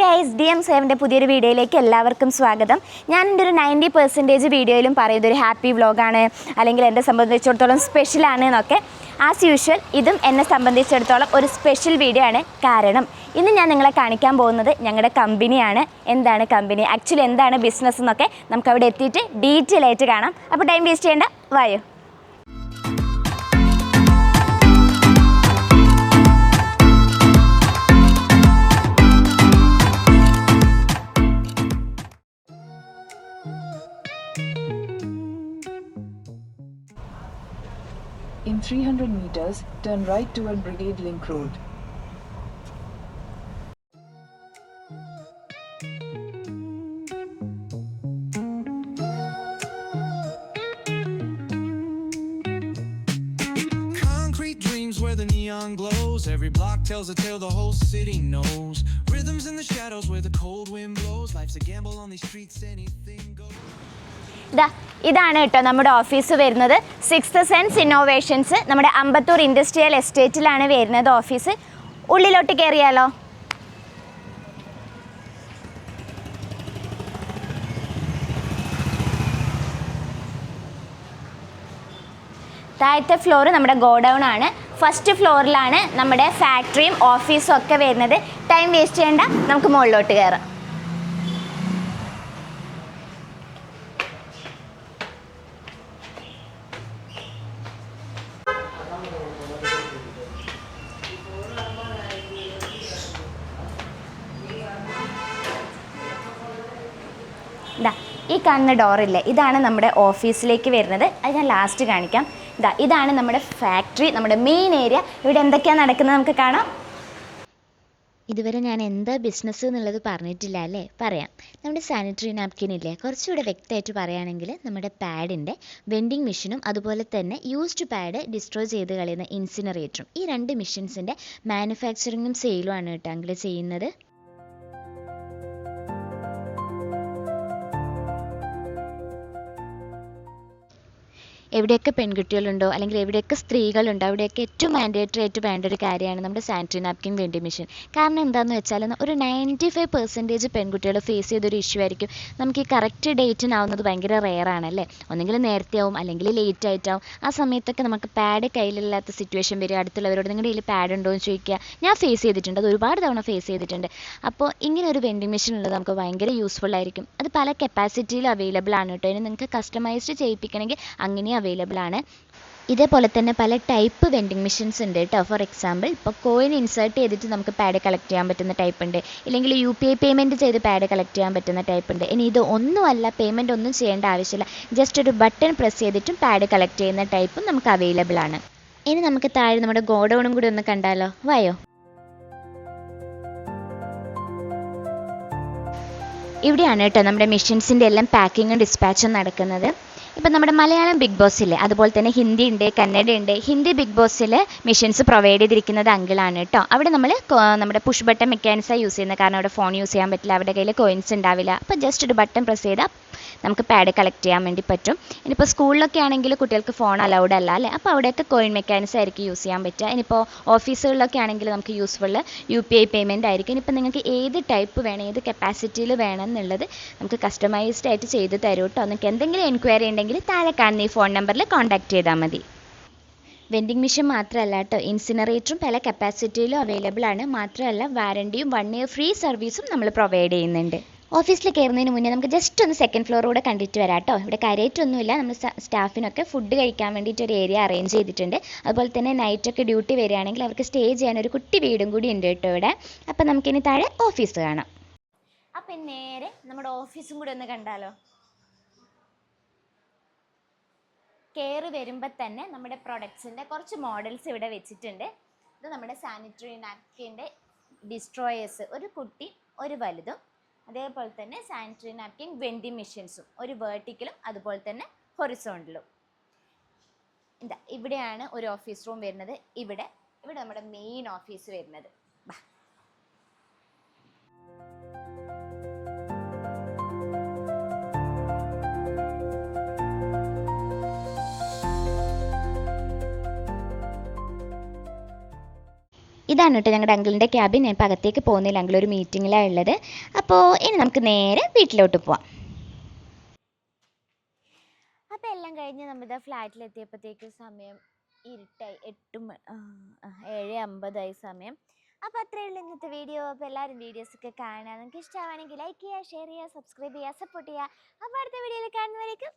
Guys D M സേവന്റെ പുതിയൊരു വീഡിയോയിലേക്ക് എല്ലാവർക്കും സ്വാഗതം. ഞാൻ എന്റെ ഒരു നയന്റി പെർസെന്റേജ് വീഡിയോയിലും പറയുന്നത് ഒരു ഹാപ്പി വ്ലോഗാണ് അല്ലെങ്കിൽ എന്നെ സംബന്ധിച്ചിടത്തോളം സ്പെഷ്യലാണ് എന്നൊക്കെ. ആസ് യൂഷ്വൽ ഇതും എന്നെ സംബന്ധിച്ചിടത്തോളം ഒരു സ്പെഷ്യൽ വീഡിയോ ആണ്. കാരണം ഇന്ന് ഞാൻ നിങ്ങളെ കാണിക്കാൻ പോകുന്നത് ഞങ്ങളുടെ കമ്പനിയാണ് എന്താണ് കമ്പനി ആക്ച്വലി എന്താണ് ബിസിനസ് എന്നൊക്കെ നമുക്ക് അവിടെ എത്തിയിട്ട് ഡീറ്റെയിൽ ആയിട്ട് കാണാം. അപ്പോൾ ടൈം വേസ്റ്റ് ചെയ്യേണ്ട. വായോ. In 300 meters, turn right toward Brigade Link Road. Concrete dreams where the neon glows. Every block tells a tale the whole city knows. Rhythms in the shadows where the cold wind blows. Life's a gamble on these streets, anything goes. ഇതാ ഇതാണ് കേട്ടോ നമ്മുടെ office വരുന്നത്. Sixth sense innovations നമ്മുടെ Ambattur industrial എസ്റ്റേറ്റിലാണ് വരുന്നത് office ഉള്ളിലോട്ട് കയറിയാലോ താഴത്തെ floor നമ്മുടെ ഗോഡൗൺ ആണ്. ഫസ്റ്റ് ഫ്ലോറിലാണ് നമ്മുടെ ഫാക്ടറിയും ഓഫീസും ഒക്കെ വരുന്നത്. ടൈം വേസ്റ്റ് ചെയ്യേണ്ട നമുക്ക് മുകളിലോട്ട് കയറാം ഇതാ ഈ കാണുന്ന ഡോറില്ലേ ഇതാണ് നമ്മുടെ ഓഫീസിലേക്ക് വരുന്നത്. അത് ഞാൻ ലാസ്റ്റ് കാണിക്കാം. ഇതാ ഇതാണ് നമ്മുടെ ഫാക്ടറി നമ്മുടെ മെയിൻ ഏരിയ ഇവിടെ എന്തൊക്കെയാണ് നടക്കുന്നത് നമുക്ക് കാണാം. ഇതുവരെ ഞാൻ എന്താ ബിസിനസ് എന്നുള്ളത് പറഞ്ഞിട്ടില്ല അല്ലേ? പറയാം. നമ്മുടെ സാനിറ്ററി നാപ്കിൻ ഇല്ലേ കുറച്ചുകൂടെ വ്യക്തമായിട്ട് പറയുകയാണെങ്കിൽ നമ്മുടെ പാഡിന്റെ വെൻഡിങ് മെഷീനും അതുപോലെ തന്നെ യൂസ്ഡ് പാഡ് ഡിസ്ട്രോയ് ചെയ്ത് കളയുന്ന ഇൻസിനറേറ്ററും ഈ രണ്ട് മെഷീൻസിന്റെ മാനുഫാക്ചറിങ്ങും സെയിലും ആണ് കേട്ടോ അങ്കിൾ ചെയ്യുന്നത്. എവിടെയൊക്കെ പെൺകുട്ടികളുണ്ടോ അല്ലെങ്കിൽ എവിടെയൊക്കെ സ്ത്രീകളുണ്ടോ അവിടെയൊക്കെ ഏറ്റവും മാൻഡേറ്ററി ആയിട്ട് വേണ്ട ഒരു കാര്യമാണ് നമ്മുടെ സാനിറ്ററി നാപ്കിൻ വേണ്ടി മെഷീൻ കാരണം എന്താണെന്ന് വെച്ചാൽ ഒരു നയന്റി ഫൈവ് പെർസെന്റേജ് പെൺകുട്ടികൾ ഫേസ് ചെയ്തൊരു ഇഷ്യൂ ആയിരിക്കും. നമുക്ക് ഈ കറക്റ്റ് ഡേറ്റിനാവുന്നത് ഭയങ്കര റെയർ ആണല്ലേ ഒന്നെങ്കിൽ നേരത്തെ ആവും അല്ലെങ്കിൽ ലേറ്റ് ആയിട്ടാവും. ആ സമയത്തൊക്കെ നമുക്ക് പാഡ് കയ്യിലില്ലാത്ത സിറ്റുവേഷൻ വരും അടുത്തുള്ളവരോട് നിങ്ങളുടെ കയ്യിൽ പാഡ് ഉണ്ടോ എന്ന് ചോദിക്കുക. ഞാൻ ഫേസ് ചെയ്തിട്ടുണ്ട് അത് ഒരുപാട് തവണ ഫേസ് ചെയ്തിട്ടുണ്ട്. അപ്പോൾ ഇങ്ങനെ ഒരു വെൻഡിങ് മെഷീൻ ഉള്ളത് നമുക്ക് ഭയങ്കര യൂസ്ഫുൾ ആയിരിക്കും. അത് പല കപ്പാസിറ്റിയിൽ അവൈലബിൾ ആണ് കേട്ടോ. ഇനി നിങ്ങൾക്ക് കസ്റ്റമൈസ്ഡ് ചെയ്യിപ്പിക്കണമെങ്കിൽ അങ്ങനെ അവൈലബിൾ ആണ്. ഇതേപോലെ തന്നെ പല ടൈപ്പ് വെൻഡിങ് മെഷീൻസ് ഉണ്ട് കേട്ടോ ഫോർ എക്സാമ്പിൾ ഇപ്പോൾ കോയിൻ ഇൻസേർട്ട് ചെയ്തിട്ട് നമുക്ക് പാഡ് കളക്ട് ചെയ്യാൻ പറ്റുന്ന ടൈപ്പ് ഉണ്ട്. ഇല്ലെങ്കിൽ യു പി ഐ പേയ്മെന്റ് ചെയ്ത് പാഡ് കളക്ട് ചെയ്യാൻ പറ്റുന്ന ടൈപ്പ് ഉണ്ട്. ഇനി ഇത് ഒന്നുമല്ല പേയ്മെന്റ് ഒന്നും ചെയ്യേണ്ട ആവശ്യമില്ല. ജസ്റ്റ് ഒരു ബട്ടൺ പ്രസ് ചെയ്തിട്ടും പാഡ് കളക്ട് ചെയ്യുന്ന ടൈപ്പും നമുക്ക് അവൈലബിൾ ആണ്. ഇനി നമുക്ക് താഴെ നമ്മുടെ ഗോഡൗണും കൂടി ഒന്ന് കണ്ടാലോ? വായോ. ഇവിടെയാണ് കേട്ടോ നമ്മുടെ മെഷീൻസിന്റെ എല്ലാം പാക്കിങ്ങും ഡിസ്പാച്ചും നടക്കുന്നത്. ഇപ്പം നമ്മുടെ മലയാളം ബിഗ് ബോസിൽ അതുപോലെ തന്നെ ഹിന്ദി ഉണ്ട് കന്നഡ ഉണ്ട് ഹിന്ദി ബിഗ് ബോസിൽ മെഷീൻസ് പ്രൊവൈഡ് ചെയ്തിരിക്കുന്നത് അങ്കിളാണ് കേട്ടോ അവിടെ നമ്മൾ നമ്മുടെ പുഷ് ബട്ടൺ മെക്കാനിക്സാണ് യൂസ് ചെയ്യുന്നത് കാരണം അവിടെ ഫോൺ യൂസ് ചെയ്യാൻ പറ്റില്ല അവിടെ കയ്യിൽ കോയിൻസ് ഉണ്ടാവില്ല. അപ്പോൾ ജസ്റ്റ് ഒരു ബട്ടൺ പ്രസ് ചെയ്താൽ നമുക്ക് പാഡ് കളക്ട് ചെയ്യാൻ വേണ്ടി പറ്റും. ഇനിയിപ്പോൾ സ്കൂളിലൊക്കെ ആണെങ്കിൽ കുട്ടികൾക്ക് ഫോൺ അലൗഡ് അല്ല അല്ലേ? അപ്പോൾ അവിടെയൊക്കെ കോയിൻ മെക്കാനിക്സ് ആയിരിക്കും യൂസ് ചെയ്യാൻ പറ്റുക. ഇനിയിപ്പോൾ ഓഫീസുകളിലൊക്കെ ആണെങ്കിൽ നമുക്ക് useful U P I payment ആയിരിക്കും. ഇനിയിപ്പോൾ നിങ്ങൾക്ക് ഏത് ടൈപ്പ് വേണം ഏത് കപ്പാസിറ്റിയിൽ വേണം എന്നുള്ളത് നമുക്ക് കസ്റ്റമൈസ്ഡ് ആയിട്ട് ചെയ്ത് തരും കേട്ടോ നിങ്ങൾക്ക് എന്തെങ്കിലും എൻക്വയറി ഉണ്ടെങ്കിൽ താഴെ കാണുന്ന ഈ ഫോൺ നമ്പറിൽ കോൺടാക്ട് ചെയ്താൽ മതി. വെൻഡിങ് മെഷീൻ മാത്രമല്ല കേട്ടോ. ഇൻസിനറേറ്ററും പല കപ്പാസിറ്റിയിലും അവൈലബിൾ ആണ്. മാത്രമല്ല വാറണ്ടിയും വൺ ഇയർ ഫ്രീ സർവീസും നമ്മൾ പ്രൊവൈഡ് ചെയ്യുന്നുണ്ട്. ഓഫീസിൽ കയറുന്നതിന് മുന്നേ നമുക്ക് ജസ്റ്റ് ഒന്ന് സെക്കൻഡ് ഫ്ലോർ കൂടെ കണ്ടിട്ട് വരാം കേട്ടോ. ഇവിടെ കാര്യമായിട്ടൊന്നുമില്ല നമ്മൾ സ്റ്റാഫിനൊക്കെ ഫുഡ് കഴിക്കാൻ വേണ്ടിയിട്ട് ഒരു ഏരിയ അറേഞ്ച് ചെയ്തിട്ടുണ്ട്. അതുപോലെ തന്നെ നൈറ്റൊക്കെ ഡ്യൂട്ടി വരികയാണെങ്കിൽ അവർക്ക് സ്റ്റേ ചെയ്യാൻ ഒരു കുട്ടി വീടും കൂടി ഉണ്ട് കേട്ടോ ഇവിടെ. അപ്പം നമുക്കിനി താഴെ ഓഫീസ് കാണാം. അപ്പം നേരെ നമ്മുടെ ഓഫീസും കൂടി ഒന്ന് കണ്ടാലോ? കയറി വരുമ്പോൾ തന്നെ നമ്മുടെ പ്രൊഡക്ട്സിന്റെ കുറച്ച് മോഡൽസ് ഇവിടെ വെച്ചിട്ടുണ്ട്. ഇത് നമ്മുടെ സാനിറ്ററി നാപ്കിന്റെ ഡിസ്ട്രോയേഴ്സ് ഒരു കുട്ടി ഒരു വലുതും. അതേപോലെ തന്നെ സാനിറ്ററി നാപ്കിൻ വെൻഡി മെഷീൻസും ഒരു വേർട്ടിക്കലും അതുപോലെ തന്നെ ഹൊറിസോണ്ടലും ഇതാ ഇവിടെയാണ് ഒരു ഓഫീസ് റൂം വരുന്നത്. ഇവിടെ ഇവിടെ നമ്മുടെ മെയിൻ ഓഫീസ് വരുന്നത്. ബാ ഇതാണ് കേട്ടോ ഞങ്ങളുടെ അങ്കിളിന്റെ ക്യാബിൻ ഞാൻ ഇപ്പോൾ അകത്തേക്ക് പോകുന്നില്ല. അങ്കിൾ ഒരു മീറ്റിങ്ങിലാണ് ഉള്ളത്. അപ്പോൾ ഇനി നമുക്ക് നേരെ വീട്ടിലോട്ട് പോവാം. അപ്പോൾ എല്ലാം കഴിഞ്ഞ് നമ്മുടെ ഫ്ലാറ്റിലെത്തിയപ്പോഴത്തേക്ക് സമയം ഇരുട്ടായി. എട്ട് ഏഴ് അമ്പതായി സമയം. അപ്പോൾ അത്രയേ ഉള്ളൂ ഇന്നത്തെ വീഡിയോ. അപ്പോൾ എല്ലാവരും വീഡിയോസൊക്കെ കാണുക. നിങ്ങൾക്ക് ഇഷ്ടമാണെങ്കിൽ ലൈക്ക് ചെയ്യുക ഷെയർ ചെയ്യുക സബ്സ്ക്രൈബ് ചെയ്യുക സപ്പോർട്ട് ചെയ്യുക. അപ്പോൾ അടുത്ത വീഡിയോയിൽ കാണുന്നവരേക്കും